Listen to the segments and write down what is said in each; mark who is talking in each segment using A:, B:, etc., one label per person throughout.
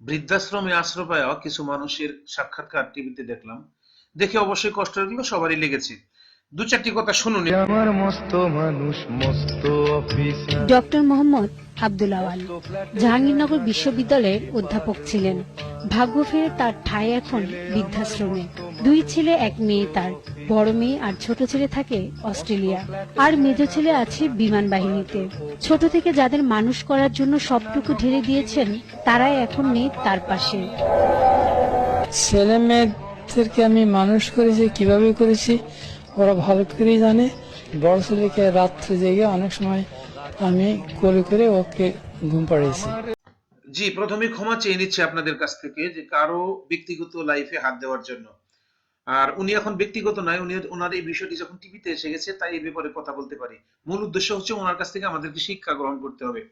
A: বৃদ্ধাশ্রমে আশ্রয় পাওয়া কিছু মানুষের সাক্ষাৎকার টিভিতে দেখলাম। দেখে অবশ্যই কষ্ট লাগল সবারই লেগেছে। দু চারটি কথা শুনুন।
B: আমার মস্ত মানুষ মস্ত অফিসার
C: ডক্টর মোহাম্মদ আব্দুল আওয়াল জাহাঙ্গীরনগর বিশ্ববিদ্যালয়ের অধ্যাপক ছিলেন। ভাগ্য ফেরে তার ঠাঁই এখন বৃদ্ধাশ্রমে। দুই ছেলে, এক মেয়ে তার। বড় মেয়ে আর ছোট ছেলে থাকে অস্ট্রেলিয়া। আর মেজ ছেলে আছে বিমান বাহিনীতে। ছোট থেকে যাদের মানুষ করার জন্য সবটুকু ঢেলে দিয়েছেন, তারাই এখন নেই তার পাশে।
D: ছেলে মেয়েদেরকে আমি মানুষ করেছি, কীভাবে করেছি, ওরা ভালো করেই জানে। বড় ছেলেকে রাত্রে জেগে অনেক সময় আমি করে করে ওকে ঘুম পাড়িয়েছি।
A: জি, প্রথমে ক্ষমা চেয়ে নিচ্ছি আপনাদের কাছ থেকে যে কারও ব্যক্তিগত লাইফে হাত দেওয়ার জন্য। আর উনি এখন ব্যক্তিগত নয়, উনি ওনার এই বিষয়টি যখন টিভিতে এসে গেছে, তাই এই ব্যাপারে কথা বলতে পারি। মূল উদ্দেশ্য হচ্ছে ওনার কাছ থেকে আমাদেরকে শিক্ষা গ্রহণ করতে হবে।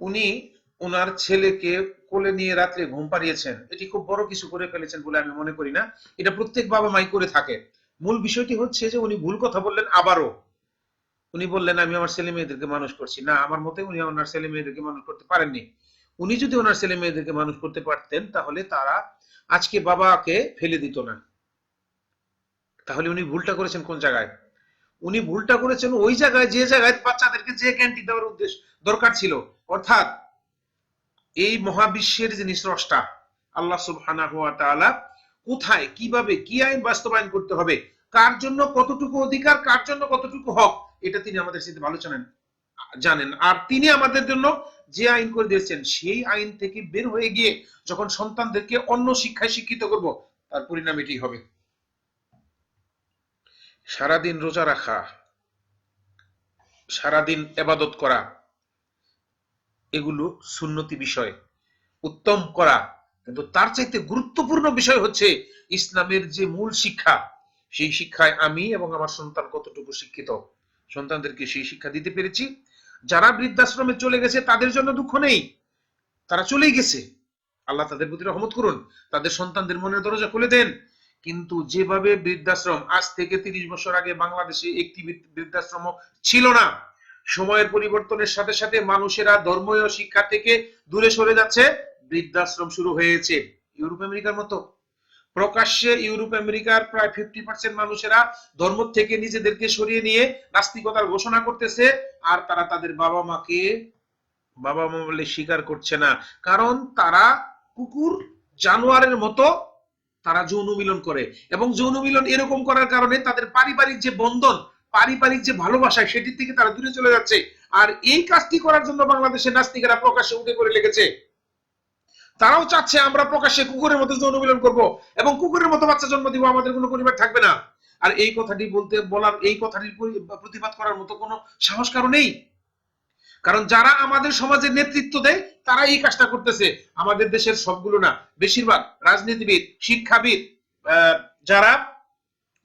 A: উনি ওনার ছেলেকে কোলে নিয়ে রাত্রে ঘুম পাড়িয়েছেন। এটি খুব বড় কিছু করে ফেলেছেন বলে আমি মনে করি না। এটা প্রত্যেক বাবা মাই করে থাকে। মূল বিষয়টি হচ্ছে যে উনি ভুল কথা বললেন আবারও। উনি বললেন, আমি আমার ছেলে মেয়েদেরকে মানুষ করছি। না, আমার মতে উনি ওনার ছেলে মেয়েদেরকে মানুষ করতে পারেননি। উনি যদি ওনার ছেলে মেয়েদেরকে মানুষ করতে পারতেন, তাহলে তারা আজকে বাবাকে ফেলে দিত না। তাহলে উনি ভুলটা করেছেন কোন জায়গায়? উনি ভুলটা করেছেন ওই জায়গায়, যে জায়গায় বাচ্চাদেরকে যে জ্ঞানটি দেওয়ার উদ্দেশ্য, দরকার ছিল। অর্থাৎ এই মহাবিশ্বের যিনি স্রষ্টা, আল্লাহ সুবহানাহু ওয়া তাআলা, কোথায়, কীভাবে, কি আইন বাস্তবায়ন করতে হবে, কার জন্য কতটুকু অধিকার, কার জন্য কতটুকু হক এটা তিনি আমাদের সাথে ভালো জানেন। জানেন আর তিনি আমাদের জন্য যে আইন করে দিয়েছেন, সেই আইন থেকে বের হয়ে গিয়ে যখন সন্তানদেরকে অন্য শিক্ষায় শিক্ষিত করব, তার পরিণাম এটি হবে। সারাদিন রোজা রাখা, সারাদিন এবাদত করা, এগুলো সুন্নতি বিষয়। উত্তম করা, কিন্তু তার চাইতে গুরুত্বপূর্ণ বিষয় হচ্ছে ইসলামের যে মূল শিক্ষা, সেই শিক্ষায় আমি এবং আমার সন্তান কতটুকু শিক্ষিত? সন্তানদেরকে সেই শিক্ষা দিতে পেরেছি। যারা বৃদ্ধাশ্রমে চলে গেছে, তাদের জন্য দুঃখ নেই। তারা চলেই গেছে। আল্লাহ তাদের প্রতি রহমত করুন। তাদের সন্তানদের মনের দরজা খুলে দেন। কিন্তু যেভাবে বৃদ্ধাশ্রম, আজ থেকে তিরিশ বছর আগে বাংলাদেশে একটি বৃদ্ধাশ্রম ছিল না, সময়ের পরিবর্তনের সাথে সাথে মানুষেরা ধর্মীয় শিক্ষা থেকে দূরে সরে যাচ্ছে। বৃদ্ধাশ্রম শুরু হয়েছে। ইউরোপ, আমেরিকার মতো। প্রকাশ্যে ইউরোপ, আমেরিকার প্রায় ফিফটি পার্সেন্ট মানুষেরা ধর্ম থেকে নিজেদেরকে সরিয়ে নিয়ে নাস্তিকতার ঘোষণা করতেছে আর তারা তাদের বাবা মাকে, বাবা মা বলে স্বীকার করছে না। কারণ তারা কুকুর, জানোয়ারের মতো তারা যৌন মিলন করে এবং যৌন মিলন এরকম করার কারণে তাদের পারিবারিক যে বন্ধন, পারিবারিক যে ভালোবাসা, সেটির থেকে তারা দূরে চলে যাচ্ছে। আর এই কাজটি করার জন্য বাংলাদেশের নাস্তিকেরা প্রকাশ্যে উঠে করে লেগেছে। তারাও চাচ্ছে আমরা প্রকাশ্যে কুকুরের মতো যৌন মিলন করব এবং কুকুরের মতো বাচ্চা জন্ম দিব, আমাদের কোনো পরিবার থাকবে না। আর এই কথাটি বলতে, বলার এই কথাটির প্রতিবাদ করার মতো কোনো সাহস কারও নেই। কারণ যারা আমাদের সমাজের নেতৃত্ব দেয় তারা এই কাজটা করতেছে। আমাদের দেশের সবগুলো না, বেশিরভাগ রাজনীতিবিদ, শিক্ষাবিদ যারা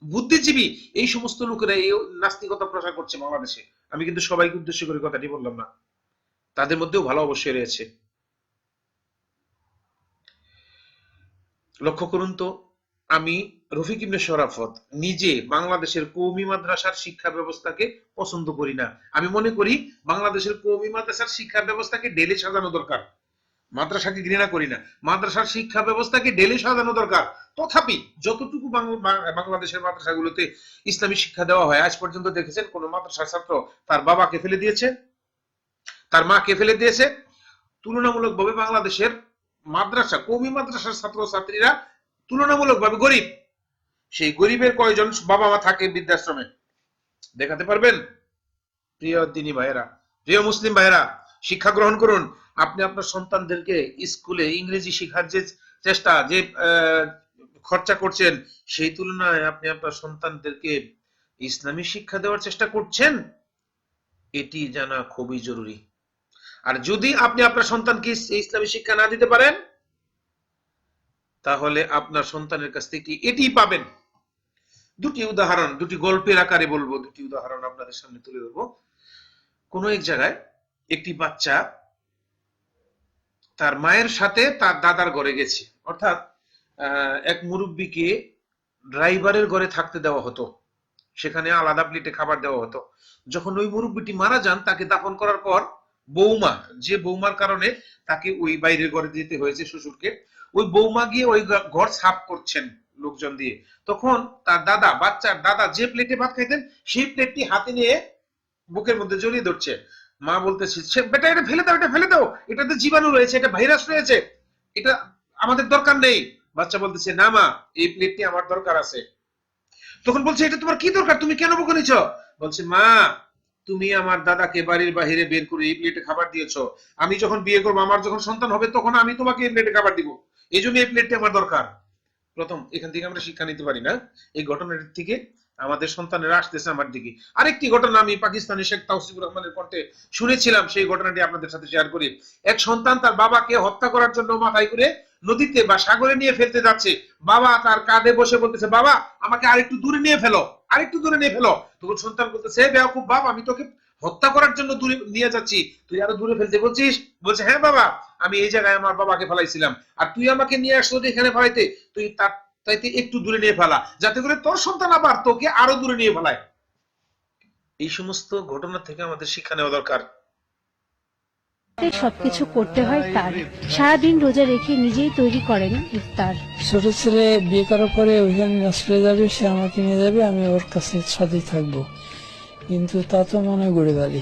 A: বুদ্ধিজীবী, এই সমস্ত লোকেরা এই নাস্তিকতা প্রচার করছে বাংলাদেশে। আমি কিন্তু সবাইকে উদ্দেশ্য করে কথাটি বললাম না। তাদের মধ্যেও ভালো অবশ্যই রয়েছে। লক্ষ্য করুন তো, আমি রফিক ইবনে শরাফত নিজে বাংলাদেশের কৌমি মাদ্রাসার শিক্ষা ব্যবস্থাকে পছন্দ করি না। আমি মনে করি বাংলাদেশের কৌমি মাদ্রাসার শিক্ষা ব্যবস্থাকে ডেলে সাজানো দরকার। মাদ্রাসাকে ঘৃণা করি না। মাদ্রাসার শিক্ষা ব্যবস্থাকে ডেলে সাজানো দরকার। তথাপি যতটুকু বাংলাদেশের মাদ্রাসাগুলোতে ইসলামী শিক্ষা দেওয়া হয়, আজ পর্যন্ত দেখেছেন কোন মাদ্রাসার ছাত্র তার বাবাকে ফেলে দিয়েছে, তার মাকে ফেলে দিয়েছে। তুলনামূলকভাবে বাংলাদেশের মাদ্রাসা, কৌমি মাদ্রাসার ছাত্র ছাত্রীরা তুলনামূলকভাবে গরিব। সেই গরিবের কয়জন বাবা মা থাকে বৃদ্ধাশ্রমে? দেখাতে পারবেন? প্রিয় দিনী ভাইয়েরা, প্রিয় মুসলিম ভাইয়েরা, শিক্ষা গ্রহণ করুন। আপনি আপনার সন্তানদেরকে স্কুলে ইংরেজি শেখার যে চেষ্টা, যে খরচা করছেন, সেই তুলনায় আপনি আপনার সন্তানদেরকে ইসলামী শিক্ষা দেওয়ার চেষ্টা করছেন? এটি জানা খুবই জরুরি। আর যদি আপনি আপনার সন্তানকে ইসলামী শিক্ষা না দিতে পারেন, তাহলে আপনার সন্তানের কাছ থেকে এটি পাবেন। দুটি উদাহরণ, দুটি গল্পের আকারে বলব, দুটি উদাহরণ আপনাদের সামনে তুলে ধরবো। কোনো এক জায়গায় একটি বাচ্চা তার মায়ের সাথে তার দাদার ঘরে গেছে। অর্থাৎ এক মুরব্বীকে ড্রাইভারের ঘরে থাকতে দেওয়া হতো। সেখানে আলাদা প্লেটে খাবার দেওয়া হতো। যখন ওই মুরব্বীটি মারা যান, তাকে দাফন করার পর বৌমা যে বৌমার কারণে তাকে ওই বাইরের ঘরে যেতে হয়েছে শ্বশুরকে ওই বৌমা গিয়ে ওই ঘর সাফ করছেন লোকজন দিয়ে। তখন তার দাদা বাচ্চার দাদা যে প্লেটে ভাত খাইতেন সেই প্লেটটি হাতে নিয়ে বুকের মধ্যে জড়িয়ে ধরছে। মা বলতেছে "সে, বেটা এটা ফেলে দাও এটা ফেলে দাও এটাতে জীবাণু রয়েছে এটা ভাইরাস রয়েছে এটা আমাদের দরকার নেই। বাচ্চা বলতেছে না মা এই প্লেটটি আমার দরকার আছে। তখন বলছে এটা তোমার কি দরকার? তুমি কেন বুকে নিছ? বলছে মা তুমি আমার দাদাকে বাড়ির বাহিরে বের করে এই প্লেটে খাবার দিয়েছ। আমি যখন বিয়ে করব, আমার যখন সন্তান হবে, তখন আমি তোমাকে এই প্লেটে খাবার দিব। এই জন্য এই প্লেটটি আমার দরকার। প্রথম, এখান থেকে আমরা শিক্ষা নিতে পারি না। এই ঘটনাটি থেকে আমাদের সন্তানেরা আসতেছে আমার দিকে। আরেকটি ঘটনা আমি পাকিস্তানি শেখ তাউসিফুর রহমানের করতে শুনেছিলাম, সেই ঘটনাটি আপনাদের সাথে শেয়ার করি। এক সন্তান তার বাবাকে হত্যা করার জন্য মাথায় করে নদীতে বা সাগরে নিয়ে ফেলতে যাচ্ছে। বাবা তার কাঁধে বসে বলতেছে, বাবা, আমাকে আরেকটু দূরে নিয়ে ফেলো, আরেকটু দূরে নিয়ে ফেলো। তখন সন্তান বলতেছে "হে বেয়াকুব বাপ আমি তোকে হত্যা করার জন্য দূরে নিয়ে যাচ্ছি। তুই আরও দূরে ফেলতে বলছিস? বলছে হ্যাঁ বাবা, আমি এই জায়গায় আমার বাবাকে ফেলাইছিলাম। আর তুই আমাকে নিয়ে আসলো এখানে ফেলাইতে, তুই তার তাইতে একটু দূরে নিয়ে ফেলা, যাতে করে তোর সন্তান আবার তোকে আরও দূরে নিয়ে ফেলায়। এই সমস্ত ঘটনা থেকে আমাদের শিক্ষা নেওয়া দরকার।
C: সবকিছু করতে হয় তার। সারাদিন রোজা রেখে নিজেই তৈরি করেন ইফতার।
D: ছোট ছেলে বিয়ে করার পরে ওইখানে হসপিটালে যাবে সে আমাকে নিয়ে যাবে আমি ওর কাছে সাথেই থাকব। কিন্তু তা তো মনে হয় গড়ে বাড়ি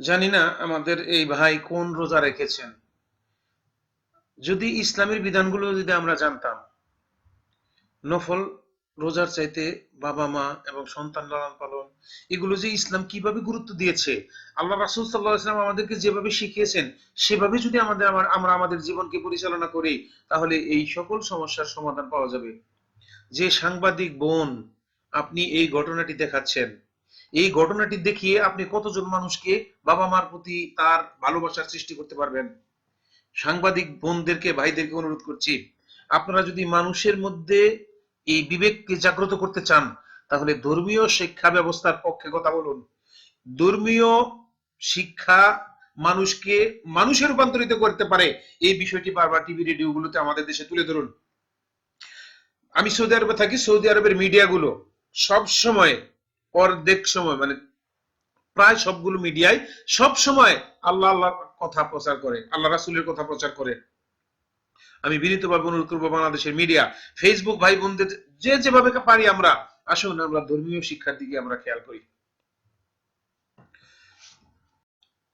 A: জানি না আমাদের এই ভাই কোন রোজা রেখেছেন। যদি ইসলামের বিধানগুলো যদি আমরা জানতাম নফল রোজার চাইতে বাবা মা এবং সন্তান লালন পালন, এগুলো যে ইসলাম কীভাবে গুরুত্ব দিয়েছে? আল্লাহ রাসুল সাল্লাহ ইসলাম আমাদেরকে যেভাবে শিখিয়েছেন, সেভাবে যদি আমাদের আমার, আমরা আমাদের জীবনকে পরিচালনা করি, তাহলে এই সকল সমস্যার সমাধান পাওয়া যাবে। যে সাংবাদিক বোন, আপনি এই ঘটনাটি দেখাচ্ছেন, এই ঘটনাটি দেখিয়ে আপনি কতজন মানুষকে বাবা মার প্রতি তার ভালোবাসার সৃষ্টি করতে পারবেন? সাংবাদিক বোনদেরকে, ভাইদেরকে অনুরোধ করছি, আপনারা যদি মানুষের মধ্যে এই বিবেককে জাগ্রত করতে চান, তাহলে ধর্মীয় শিক্ষা ব্যবস্থার পক্ষে কথা বলুন। ধর্মীয় শিক্ষা মানুষকে মানুষে রূপান্তরিত করতে পারে, এই বিষয়টি বারবার টিভি রেডিও গুলোতে আমাদের দেশে তুলে ধরুন। আমি সৌদি আরবে থাকি, সৌদি আরবের মিডিয়াগুলো সব সময়, অর্ধেক সময় মানে প্রায় সবগুলো মিডিয়ায় সব সময় আল্লাহ আল্লাহ কথা প্রচার করে, আল্লাহ রাসুলের কথা প্রচার করে। আমি বিনীতভাবে অনুরোধ করব বাংলাদেশের মিডিয়া ফেসবুক ভাই বোনদের যে যেভাবে পারি আমরা, আসুন আমরা ধর্মীয় শিক্ষার দিকে আমরা খেয়াল করি।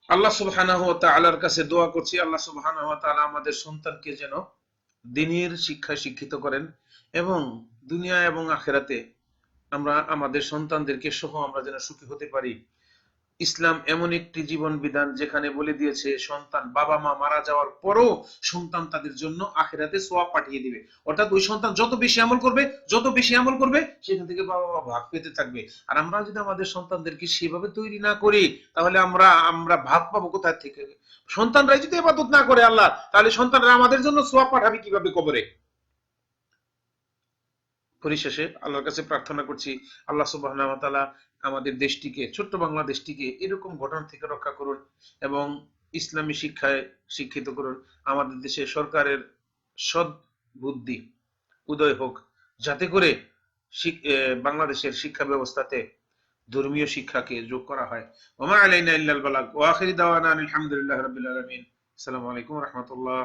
A: আল্লাহ সুবহানাহু ওয়া তাআলার কাছে দোয়া করছি, আল্লাহ সুবহানাহু ওয়া তাআলা আমাদের সন্তানকে যেন দিনের শিক্ষায় শিক্ষিত করেন এবং দুনিয়া এবং আখেরাতে আমরা আমাদের সন্তানদেরকে সহ আমরা যেন সুখী হতে পারি। ইসলাম এমন একটি জীবন বিধান যেখানে বলে দিয়েছে, সন্তান বাবা মা মারা যাওয়ার পরও সন্তান তাদের জন্য আখেরাতে সোয়াব পাঠিয়ে দিবে। অর্থাৎ ওই সন্তান যত বেশি আমল করবে, যত বেশি আমল করবে, সেখান থেকে বাবা মা ভাগ পেতে থাকবে। আর আমরা যদি আমাদের সন্তানদেরকে সেভাবে তৈরি না করি, তাহলে আমরা আমরা ভাগ পাবো কোথায় থেকে? সন্তানরাই যদি এবাদত না করে আল্লাহ, তাহলে সন্তানরা আমাদের জন্য সোয়াব পাঠাবে কীভাবে কবরে? পরিশেষে আল্লাহর কাছে প্রার্থনা করছি, আল্লাহ ওয়া আমাদের দেশটিকে, ছোট্ট বাংলাদেশটিকে এরকম ঘটনা থেকে রক্ষা করুন এবং ইসলামী শিক্ষায় শিক্ষিত করুন। আমাদের দেশে সরকারের সৎ বুদ্ধি উদয় হোক, যাতে করে বাংলাদেশের শিক্ষা ব্যবস্থাতে ধর্মীয় শিক্ষাকে যোগ করা হয়। ওমা আলাইনা ইল্লাল বালাগ। ওয়া আখিরি দাওয়ানা আনিল হামদুলিল্লাহি রাব্বিল আলামিন। আসসালামু আলাইকুম রাহমাতুল্লাহ।